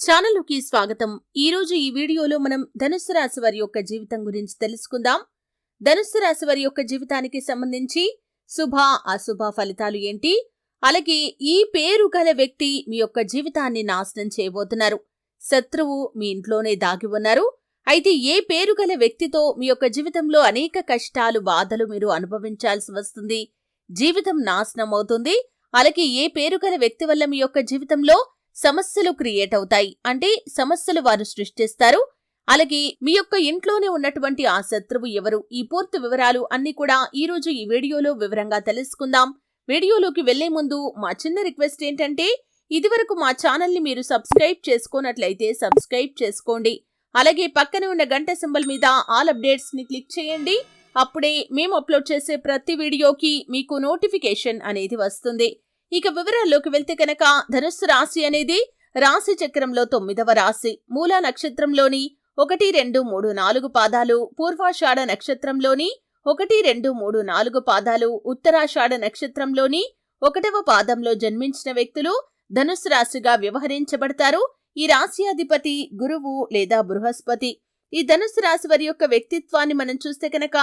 ఛానల్లోకి స్వాగతం. ఈ రోజు ఈ వీడియోలో మనం ధనుస్సు రాశి వారి యొక్క జీవితం గురించి తెలుసుకుందాం. ధనుస్సు రాశి వారి యొక్క జీవితానికి సంబంధించి శుభ అశుభ ఫలితాలు ఏంటి? అలాగే ఈ పేరు గల వ్యక్తి మీ యొక్క జీవితాన్ని నాశనం చేయబోతున్నారు. శత్రువు మీ ఇంట్లోనే దాగి ఉన్నారు. అయితే ఏ పేరు గల వ్యక్తితో మీ యొక్క జీవితంలో అనేక కష్టాలు బాధలు మీరు అనుభవించాల్సి వస్తుంది? జీవితం నాశనం అవుతుంది. అలాగే ఏ పేరు గల వ్యక్తి వల్ల మీ యొక్క జీవితంలో సమస్యలు క్రియేట్ అవుతాయి. అంటే సమస్యలు వారు సృష్టిస్తారు. అలాగే మీ యొక్క ఇంట్లోనే ఉన్నటువంటి ఆ శత్రువు ఎవరు? ఈ పూర్తి వివరాలు అన్ని కూడా ఈ రోజు ఈ వీడియోలో వివరంగా తెలుసుకుందాం. వీడియోలోకి వెళ్ళే ముందు మా చిన్న రిక్వెస్ట్ ఏంటంటే ఇదివరకు మా ఛానల్ని మీరు సబ్స్క్రైబ్ చేసుకోనట్లయితే సబ్స్క్రైబ్ చేసుకోండి. అలాగే పక్కన ఉన్న గంట సింబల్ మీద ఆల్ అప్డేట్స్ని క్లిక్ చేయండి. అప్పుడే మేము అప్లోడ్ చేసే ప్రతి వీడియోకి మీకు నోటిఫికేషన్ అనేది వస్తుంది. ఇక వివరాల్లోకి వెళ్తే కనుక ధనుస్సు రాశి అనేది రాశి చక్రంలో తొమ్మిదవ రాశి. మూల నక్షత్రంలోని ఒకటి రెండు మూడు నాలుగు పాదాలు పూర్వాషాఢ నక్షత్రంలోని ఒకటి రెండు మూడు నాలుగు పాదాలు ఉత్తరాషాఢ నక్షత్రంలోని ఒకటవ పాదంలో జన్మించిన వ్యక్తులు ధనుసు రాశిగా వ్యవహరించబడతారు. ఈ రాశి అధిపతి గురువు లేదా బృహస్పతి. ఈ ధనుసు రాశి వారి యొక్క వ్యక్తిత్వాన్ని మనం చూస్తే కనుక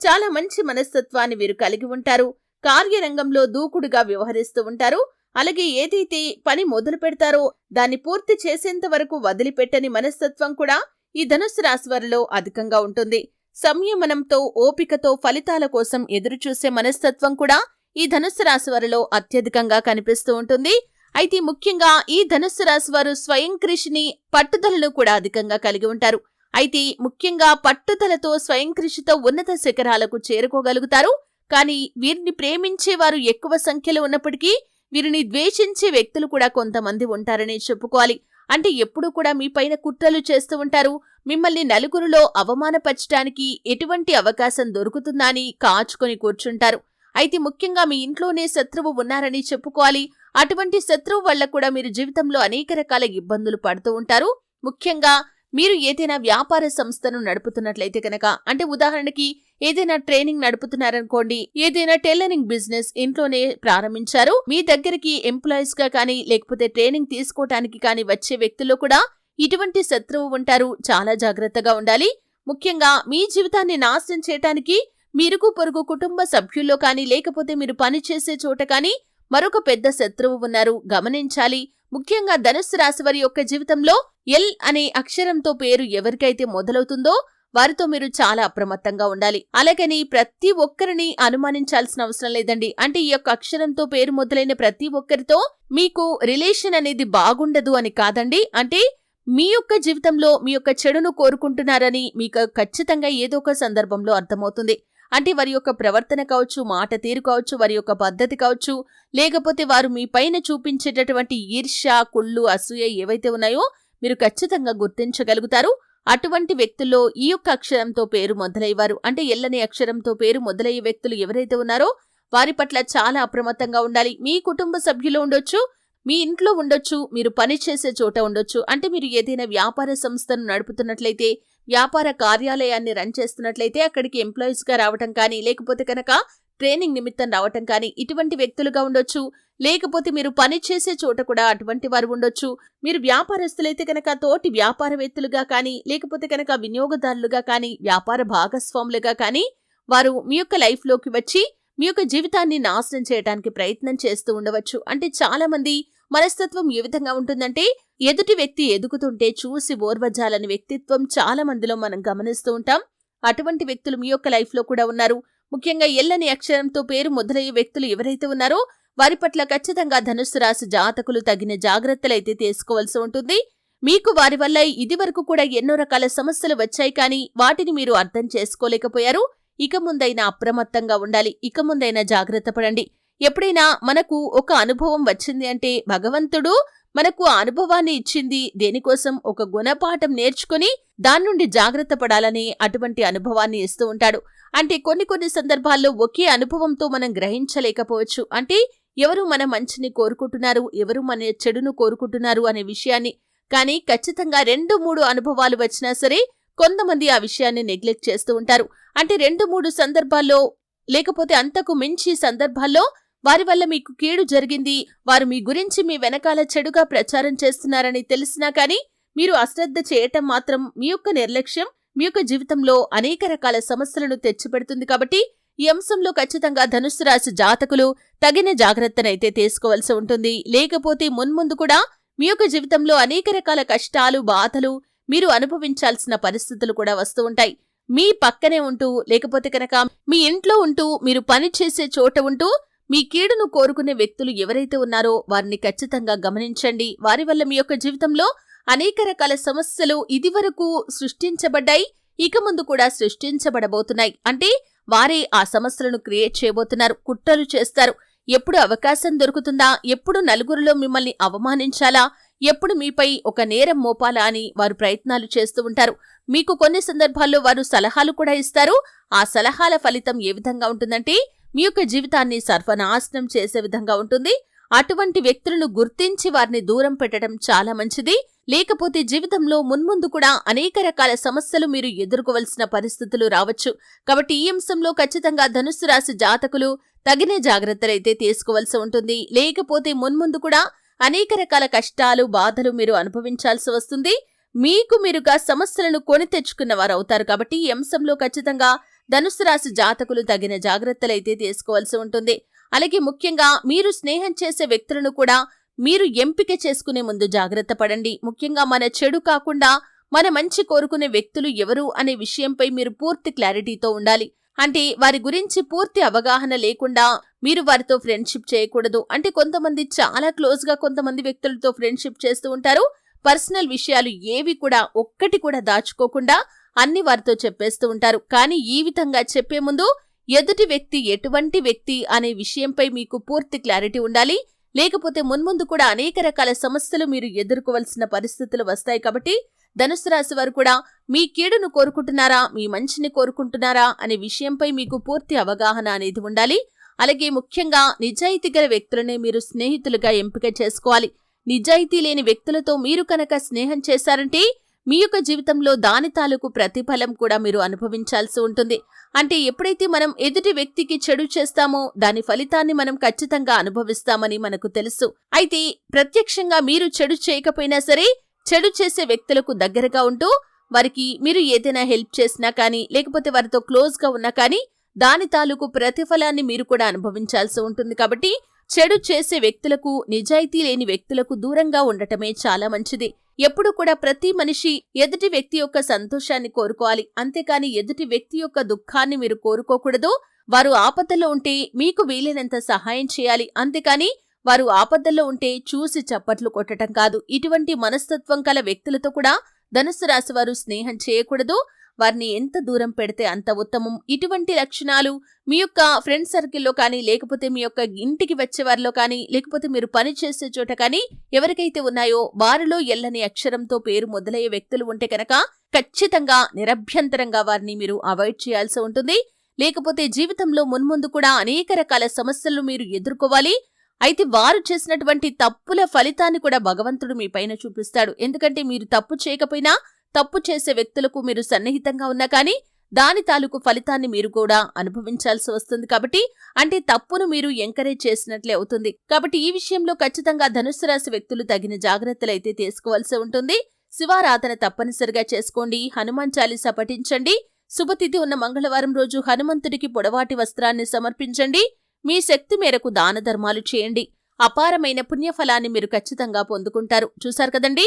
చాలా మంచి మనస్తత్వాన్ని వీరు కలిగి ఉంటారు. కార్యరంగంలో దూకుడుగా వ్యవహరిస్తూ ఉంటారు. అలాగే ఏదైతే పని మొదలు పెడతారో దాన్ని పూర్తి చేసేంత వరకు వదిలిపెట్టని మనస్తత్వం కూడా ఈ ధనుసు రాశి వారిలో అధికంగా ఉంటుంది. సంయమనంతో ఓపికతో ఫలితాల కోసం ఎదురుచూసే మనస్తత్వం కూడా ఈ ధనుసు రాశి వారిలో అత్యధికంగా కనిపిస్తూ ఉంటుంది. అయితే ముఖ్యంగా ఈ ధనుసు రాశి వారు స్వయం కృషిని పట్టుదలను కూడా అధికంగా కలిగి ఉంటారు. అయితే ముఖ్యంగా పట్టుదలతో స్వయం కృషితో ఉన్నత శిఖరాలకు చేరుకోగలుగుతారు. కానీ వీరిని ప్రేమించేవారు ఎక్కువ సంఖ్యలో ఉన్నప్పటికీ వీరిని ద్వేషించే వ్యక్తులు కూడా కొంతమంది ఉంటారని చెప్పుకోవాలి. అంటే ఎప్పుడూ కూడా మీ పైన కుట్రలు చేస్తూ ఉంటారు. మిమ్మల్ని నలుగురిలో అవమానపరచడానికి ఎటువంటి అవకాశం దొరుకుతుందా అని కాచుకొని కూర్చుంటారు. అయితే ముఖ్యంగా మీ ఇంట్లోనే శత్రువు ఉన్నారని చెప్పుకోవాలి. అటువంటి శత్రువు వల్ల కూడా మీరు జీవితంలో అనేక రకాల ఇబ్బందులు పడుతూ ఉంటారు. ముఖ్యంగా మీరు ఏదైనా వ్యాపార సంస్థను నడుపుతున్నట్లయితే కనుక అంటే ఉదాహరణకి ఏదైనా ట్రైనింగ్ నడుపుతున్నారనుకోండి ఏదైనా టైలరింగ్ బిజినెస్ ఇంట్లోనే ప్రారంభించారు మీ దగ్గరికి ఎంప్లాయీస్గా కానీ లేకపోతే ట్రైనింగ్ తీసుకోవటానికి కానీ వచ్చే వ్యక్తుల్లో కూడా ఇటువంటి శత్రువు ఉంటారు చాలా జాగ్రత్తగా ఉండాలి. ముఖ్యంగా మీ జీవితాన్ని నాశనం చేయటానికి మీరుకు పొరుగు కుటుంబ సభ్యుల్లో కానీ లేకపోతే మీరు పనిచేసే చోట కానీ మరొక పెద్ద శత్రువు ఉన్నారు. గమనించాలి. ముఖ్యంగా ధనుస్సు రాశి వారి యొక్క జీవితంలో ఎల్ అనే అక్షరంతో పేరు ఎవరికైతే మొదలవుతుందో వారితో మీరు చాలా అప్రమత్తంగా ఉండాలి. అలాగని ప్రతి ఒక్కరిని అనుమానించాల్సిన అవసరం లేదండి. అంటే ఈ యొక్క అక్షరంతో పేరు మొదలైన ప్రతి ఒక్కరితో మీకు రిలేషన్ అనేది బాగుండదు అని కాదండి. అంటే మీ యొక్క జీవితంలో మీ యొక్క చెడును కోరుకుంటున్నారని మీకు ఖచ్చితంగా ఏదో ఒక సందర్భంలో అర్థమవుతుంది. అంటే వారి యొక్క ప్రవర్తన కావచ్చు మాట తీరు కావచ్చు వారి యొక్క పద్ధతి కావచ్చు లేకపోతే వారు మీ పైన చూపించేటటువంటి ఈర్ష్య కుళ్ళు అసూయ ఏవైతే ఉన్నాయో మీరు ఖచ్చితంగా గుర్తించగలుగుతారు. అటువంటి వ్యక్తుల్లో ఈ యొక్క అక్షరంతో పేరు మొదలయ్యేవారు. అంటే ఎల్లని అక్షరంతో పేరు మొదలయ్యే వ్యక్తులు ఎవరైతే ఉన్నారో వారి పట్ల చాలా అప్రమత్తంగా ఉండాలి. మీ కుటుంబ సభ్యులు ఉండొచ్చు మీ ఇంట్లో ఉండొచ్చు మీరు పని చేసే చోట ఉండొచ్చు. అంటే మీరు ఏదైనా వ్యాపార సంస్థను నడుపుతున్నట్లయితే వ్యాపార కార్యాలయాన్ని రన్ చేస్తున్నట్లయితే అక్కడికి ఎంప్లాయీస్గా రావటం కానీ లేకపోతే కనుక ట్రైనింగ్ నిమిత్తం రావటం కానీ ఇటువంటి వ్యక్తులుగా ఉండొచ్చు. లేకపోతే మీరు పని చేసే చోట కూడా అటువంటి వారు ఉండొచ్చు. మీరు వ్యాపారస్తులైతే కనుక తోటి వ్యాపారవేత్తలుగా కానీ లేకపోతే కనుక వినియోగదారులుగా కానీ వ్యాపార భాగస్వాములుగా కానీ వారు మీ యొక్క లైఫ్లోకి వచ్చి మీ యొక్క జీవితాన్ని నాశనం చేయడానికి ప్రయత్నం చేస్తూ ఉండవచ్చు. అంటే చాలామంది మనస్తత్వం ఏ విధంగా ఉంటుందంటే ఎదుటి వ్యక్తి ఎదుగుతుంటే చూసి ఓర్వజాలని వ్యక్తిత్వం చాలా మందిలో మనం గమనిస్తూ ఉంటాం. అటువంటి వ్యక్తులు మీ యొక్క లైఫ్లో కూడా ఉన్నారు. ముఖ్యంగా ఎల్లని అక్షరంతో పేరు మొదలయ్యే వ్యక్తులు ఎవరైతే ఉన్నారో వారి పట్ల ఖచ్చితంగా ధనుస్సు రాశి జాతకులు తగిన జాగ్రత్తలైతే తీసుకోవాల్సి ఉంటుంది. మీకు వారి వల్ల ఇదివరకు కూడా ఎన్నో రకాల సమస్యలు వచ్చాయి కానీ వాటిని మీరు అర్థం చేసుకోలేకపోయారు. ఇక ముందైనా అప్రమత్తంగా ఉండాలి. ఇక ముందైనా జాగ్రత్త పడండి. ఎప్పుడైనా మనకు ఒక అనుభవం వచ్చింది అంటే భగవంతుడు మనకు ఆ అనుభవాన్ని ఇచ్చింది దేనికోసం? ఒక గుణపాఠం నేర్చుకుని దాని నుండి జాగ్రత్త పడాలని అటువంటి అనుభవాన్ని ఇస్తూ ఉంటాడు. అంటే కొన్ని కొన్ని సందర్భాల్లో ఒకే అనుభవంతో మనం గ్రహించలేకపోవచ్చు. అంటే ఎవరు మన మంచిని కోరుకుంటున్నారు? ఎవరు మన చెడును కోరుకుంటున్నారు? అనే విషయాన్ని. కానీ ఖచ్చితంగా రెండు మూడు అనుభవాలు వచ్చినా సరే కొంతమంది ఆ విషయాన్ని నెగ్లెక్ట్ చేస్తూ ఉంటారు. అంటే రెండు మూడు సందర్భాల్లో లేకపోతే అంతకు మించి సందర్భాల్లో వారి వల్ల మీకు కీడు జరిగింది. వారు మీ గురించి మీ వెనకాల చెడుగా ప్రచారం చేస్తున్నారని తెలిసినా కానీ మీరు అశ్రద్ధ చేయటం మాత్రం మీ యొక్క నిర్లక్ష్యం మీ యొక్క జీవితంలో అనేక రకాల సమస్యలను తెచ్చిపెడుతుంది కాబట్టి ఈ అంశంలో ఖచ్చితంగా ధనుస్సు రాశి జాతకులు తగిన జాగ్రత్తనైతే తీసుకోవాల్సి ఉంటుంది. లేకపోతే మున్ముందు కూడా మీ యొక్క జీవితంలో అనేక రకాల కష్టాలు బాధలు మీరు అనుభవించాల్సిన పరిస్థితులు కూడా వస్తూ ఉంటాయి. మీ పక్కనే ఉంటూ లేకపోతే కనుక మీ ఇంట్లో ఉంటూ మీరు పని చేసే చోట ఉంటూ మీ కీడును కోరుకునే వ్యక్తులు ఎవరైతే ఉన్నారో వారిని ఖచ్చితంగా గమనించండి. వారి వల్ల మీ యొక్క జీవితంలో అనేక రకాల సమస్యలు ఇదివరకు సృష్టించబడ్డాయి ఇక ముందు కూడా సృష్టించబడబోతున్నాయి. అంటే వారే ఆ సమస్యలను క్రియేట్ చేయబోతున్నారు కుట్రలు చేస్తారు. ఎప్పుడు అవకాశం దొరుకుతుందా? ఎప్పుడు నలుగురిలో మిమ్మల్ని అవమానించాలా? ఎప్పుడు మీపై ఒక నేరం మోపాలా అని వారు ప్రయత్నాలు చేస్తూ ఉంటారు. మీకు కొన్ని సందర్భాల్లో వారు సలహాలు కూడా ఇస్తారు. ఆ సలహాల ఫలితం ఏ విధంగా ఉంటుందంటే మీ యొక్క జీవితాన్ని సర్వనాశనం చేసే విధంగా ఉంటుంది. అటువంటి వ్యక్తులను గుర్తించి వారిని దూరం పెట్టడం చాలా మంచిది. లేకపోతే జీవితంలో మున్ముందు కూడా అనేక రకాల సమస్యలు మీరు ఎదుర్కోవలసిన పరిస్థితులు రావచ్చు. కాబట్టి ఈ అంశంలో ఖచ్చితంగా ధనుస్సు రాశి జాతకులు తగిన జాగ్రత్తలైతే తీసుకోవాల్సి ఉంటుంది. లేకపోతే మున్ముందు కూడా అనేక రకాల కష్టాలు బాధలు మీరు అనుభవించాల్సి వస్తుంది. మీకు మీరుగా సమస్యలను కొని తెచ్చుకున్న వారు అవుతారు. కాబట్టి ఈ అంశంలో ఖచ్చితంగా ధనుసు రాశి జాతకులు తగిన జాగ్రత్తలైతే తీసుకోవాల్సి ఉంటుంది. అలాగే ముఖ్యంగా మీరు స్నేహం చేసే వ్యక్తులను కూడా మీరు ఎంపిక చేసుకునే ముందు జాగ్రత్త పడండి. ముఖ్యంగా మన చెడు కాకుండా మన మంచి కోరుకునే వ్యక్తులు ఎవరు అనే విషయంపై మీరు పూర్తి క్లారిటీతో ఉండాలి. అంటే వారి గురించి పూర్తి అవగాహన లేకుండా మీరు వారితో ఫ్రెండ్షిప్ చేయకూడదు. అంటే కొంతమంది చాలా క్లోజ్గా కొంతమంది వ్యక్తులతో ఫ్రెండ్షిప్ చేస్తూ ఉంటారు. పర్సనల్ విషయాలు ఏవి కూడా ఒక్కటి కూడా దాచుకోకుండా అన్ని వారితో చెప్పేస్తూ ఉంటారు. కానీ ఈ విధంగా చెప్పే ముందు ఎదుటి వ్యక్తి ఎటువంటి వ్యక్తి అనే విషయంపై మీకు పూర్తి క్లారిటీ ఉండాలి. లేకపోతే మున్ముందు కూడా అనేక రకాల సమస్యలు మీరు ఎదుర్కోవలసిన పరిస్థితులు వస్తాయి కాబట్టి ధనుసు రాశి వారు కూడా మీ కీడును కోరుకుంటున్నారా మీ మంచిని కోరుకుంటున్నారా అనే విషయంపై మీకు పూర్తి అవగాహన అనేది ఉండాలి. అలాగే ముఖ్యంగా నిజాయితీ గల వ్యక్తులనే మీరు స్నేహితులుగా ఎంపిక చేసుకోవాలి. నిజాయితీ లేని వ్యక్తులతో మీరు కనుక స్నేహం చేశారంటే మీ యొక్క జీవితంలో దాని తాలూకు ప్రతిఫలం కూడా మీరు అనుభవించాల్సి ఉంటుంది. అంటే ఎప్పుడైతే మనం ఎదుటి వ్యక్తికి చెడు చేస్తామో దాని ఫలితాన్ని మనం ఖచ్చితంగా అనుభవిస్తామని మనకు తెలుసు. అయితే ప్రత్యక్షంగా మీరు చెడు చేయకపోయినా సరే చెడు చేసే వ్యక్తులకు దగ్గరగా ఉంటూ వారికి మీరు ఏదైనా హెల్ప్ చేసినా కానీ లేకపోతే వారితో క్లోజ్గా ఉన్నా కానీ దాని తాలూకు ప్రతిఫలాన్ని మీరు కూడా అనుభవించాల్సి ఉంటుంది. కాబట్టి చెడు చేసే వ్యక్తులకు నిజాయితీ లేని వ్యక్తులకు దూరంగా ఉండటమే చాలా మంచిది. ఎప్పుడు కూడా ప్రతి మనిషి ఎదుటి వ్యక్తి యొక్క సంతోషాన్ని కోరుకోవాలి. అంతేకాని ఎదుటి వ్యక్తి యొక్క దుఃఖాన్ని మీరు కోరుకోకూడదు. వారు ఆపదలో ఉంటే మీకు వీలైనంత సహాయం చేయాలి. అంతేకాని వారు ఆపదల్లో ఉంటే చూసి చప్పట్లు కొట్టడం కాదు. ఇటువంటి మనస్తత్వం కల వ్యక్తులతో కూడా ధనుసు రాశి వారు స్నేహం చేయకూడదు. వారిని ఎంత దూరం పెడితే అంత ఉత్తమం. ఇటువంటి లక్షణాలు మీ యొక్క ఫ్రెండ్ సర్కిల్లో కానీ లేకపోతే మీ యొక్క ఇంటికి వచ్చే వారిలో కానీ లేకపోతే మీరు పని చేసే చోట కానీ ఎవరికైతే ఉన్నాయో వారిలో ఎల్లని అక్షరంతో పేరు మొదలయ్యే వ్యక్తులు ఉంటే కనుక ఖచ్చితంగా నిరభ్యంతరంగా వారిని మీరు అవాయిడ్ చేయాల్సి ఉంటుంది. లేకపోతే జీవితంలో మున్ముందు కూడా అనేక రకాల సమస్యలను మీరు ఎదుర్కోవాలి. అయితే వారు చేసినటువంటి తప్పుల ఫలితాన్ని కూడా భగవంతుడు మీ పైన చూపిస్తాడు. ఎందుకంటే మీరు తప్పు చేయకపోయినా తప్పు చేసే వ్యక్తులకు మీరు సన్నిహితంగా ఉన్నా కానీ దాని తాలూకు ఫలితాన్ని మీరు కూడా అనుభవించాల్సి వస్తుంది కాబట్టి అంటే తప్పును మీరు ఎంకరేజ్ చేసినట్లే అవుతుంది. కాబట్టి ఈ విషయంలో ఖచ్చితంగా ధనుసు రాశి వ్యక్తులు తగిన జాగ్రత్తలు అయితే తీసుకోవాల్సి ఉంటుంది. శివారాధన తప్పనిసరిగా చేసుకోండి. హనుమాన్ చాలీసా పఠించండి. శుభతిథి ఉన్న మంగళవారం రోజు హనుమంతుడికి పొడవాటి వస్త్రాన్ని సమర్పించండి. మీ శక్తి మేరకు దాన ధర్మాలు చేయండి. అపారమైన పుణ్యఫలాన్ని మీరు ఖచ్చితంగా పొందుకుంటారు. చూశారు కదండీ?